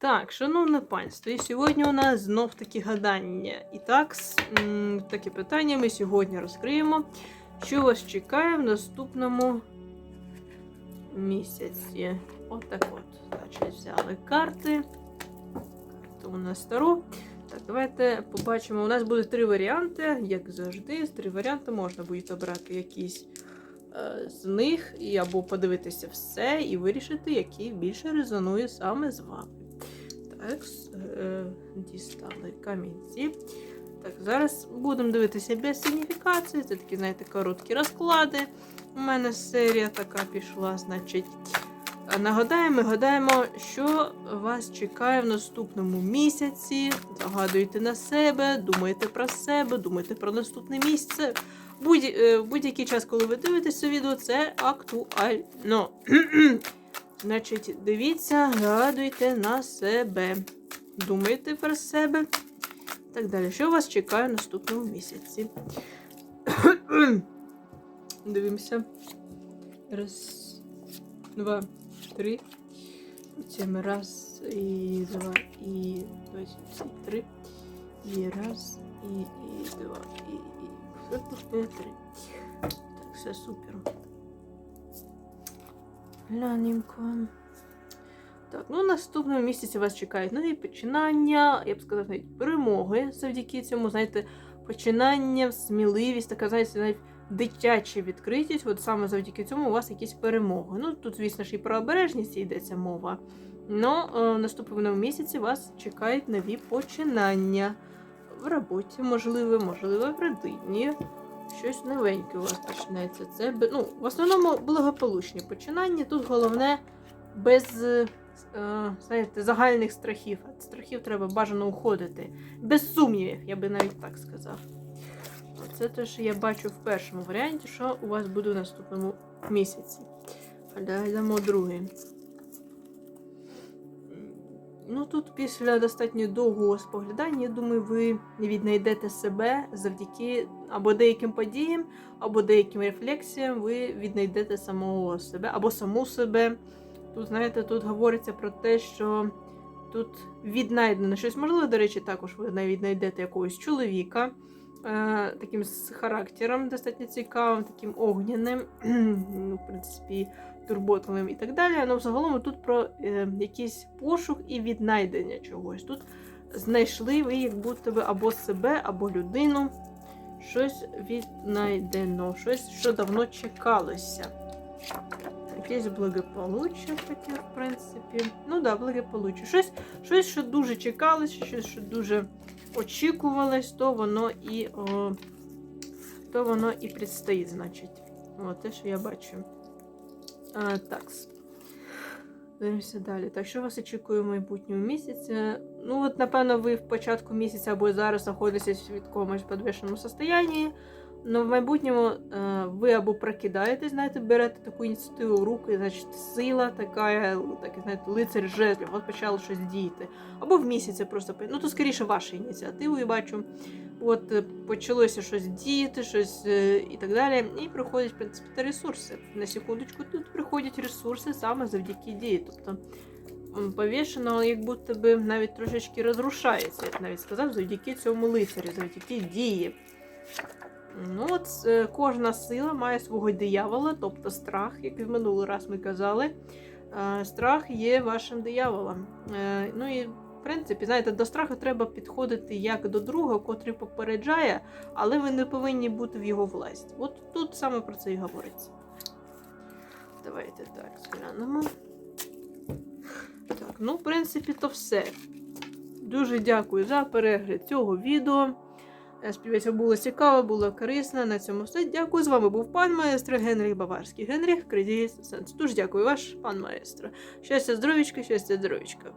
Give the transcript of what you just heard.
Так, шановне панство, і сьогодні у нас знов таки гадання. І так, таке питання ми сьогодні розкриємо. Що вас чекає в наступному місяці? От от. Значить, взяли карти. Карту у нас стару. Так, давайте побачимо. У нас буде три варіанти, як завжди. З три варіанти можна буде обрати якісь е, з них, і або подивитися все і вирішити, який більше резонує саме з вами. Так, с- е, дістали камінці. Так, зараз будемо дивитися без сигніфікації. Це такі, знаєте, короткі розклади. У мене серія така пішла, значить. Нагадаємо, гадаємо, що вас чекає в наступному місяці. Загадуйте на себе, думайте про себе, думайте про наступне місце. Е, будь-який час, коли ви дивитесь це відео, це актуально. Значить, дивіться, згадуйте на себе. Думайте про себе. І Так далі. Що вас чекає в наступному місяці? Дивимося. Раз, два, три. Потім раз і два, і ось ці три. І раз, і, і два, і, і, і три. Так, все супер. Гляненько. Так, ну наступного місяці вас чекають нові починання, я б сказав, навіть перемоги завдяки цьому, знаєте, починання, сміливість, така, знаєте, навіть дитяча відкритість. От саме завдяки цьому у вас якісь перемоги. Ну, тут, звісно ж, і про обережність йдеться мова. Но е, в наступному місяці вас чекають нові починання в роботі, можливо, можливо, в родині. Щось новеньке у вас почнеться. Це ну, в основному благополучні починання. Тут головне без е, знаєте, загальних страхів. Від страхів треба бажано уходити. Без сумнівів, я би навіть так сказав. Це те, що я бачу в першому варіанті, що у вас буде в наступному місяці. А далі йдемо другий. Ну тут після достатньо довгого споглядання, я думаю, ви віднайдете себе завдяки або деяким подіям, або деяким рефлексіям, ви віднайдете самого себе або саму себе. Тут, знаєте, тут говориться про те, що тут віднайдено щось. Можливо, до речі, також ви навіть знайдете якогось чоловіка таким з характером достатньо цікавим, таким огняним, ну, в принципі, турботливим і так далі. Але взагалом тут про е, якийсь пошук і віднайдення чогось. Тут знайшли ви, як будто би або себе, або людину. Щось віднайдено, щось, що давно чекалося. Якесь благополуччя таке, в принципі. Ну да, благополуччя. Щось, щось, що дуже чекалося, щось, що дуже очікувалось, то воно і о, то воно і предстоїть, значить. О, те, що я бачу. А, так. Дивимося далі. Так, що вас очікує в майбутньому місяці? Ну, от, напевно, ви в початку місяця або зараз знаходитесь в якомусь підвищеному состоянні. Ну, в майбутньому е, ви або прокидаєтесь, знаєте, берете таку ініціативу в руки, значить, сила така, так, знаєте, лицар жезлів, от почало щось діяти. Або в місяці просто ну то скоріше ваша ініціатива, я бачу. От е, почалося щось діяти, щось е, і так далі. І приходять, в принципі, та ресурси. На секундочку, тут приходять ресурси саме завдяки дії. Тобто повішено, як будто би навіть трошечки розрушається, я б навіть сказав, завдяки цьому лицарю, завдяки дії. Ну, от е, кожна сила має свого диявола, тобто страх, як і в минулий раз ми казали. Е, Страх є вашим дияволом. Е, Ну і в принципі, знаєте, до страху треба підходити як до друга, котрий попереджає, але ви не повинні бути в його власті. От тут саме про це і говориться. Давайте так, зглянемо. Так, ну, в принципі, то все. Дуже дякую за перегляд цього відео. Я Сподіваюся, було цікаво, було корисно. На цьому все. Дякую. З вами був пан маестро Генріх Баварський. Генріх Кредіс Сенс. Дуже дякую, ваш пан маестро. Щастя, здоровічка, щастя, здоровічка.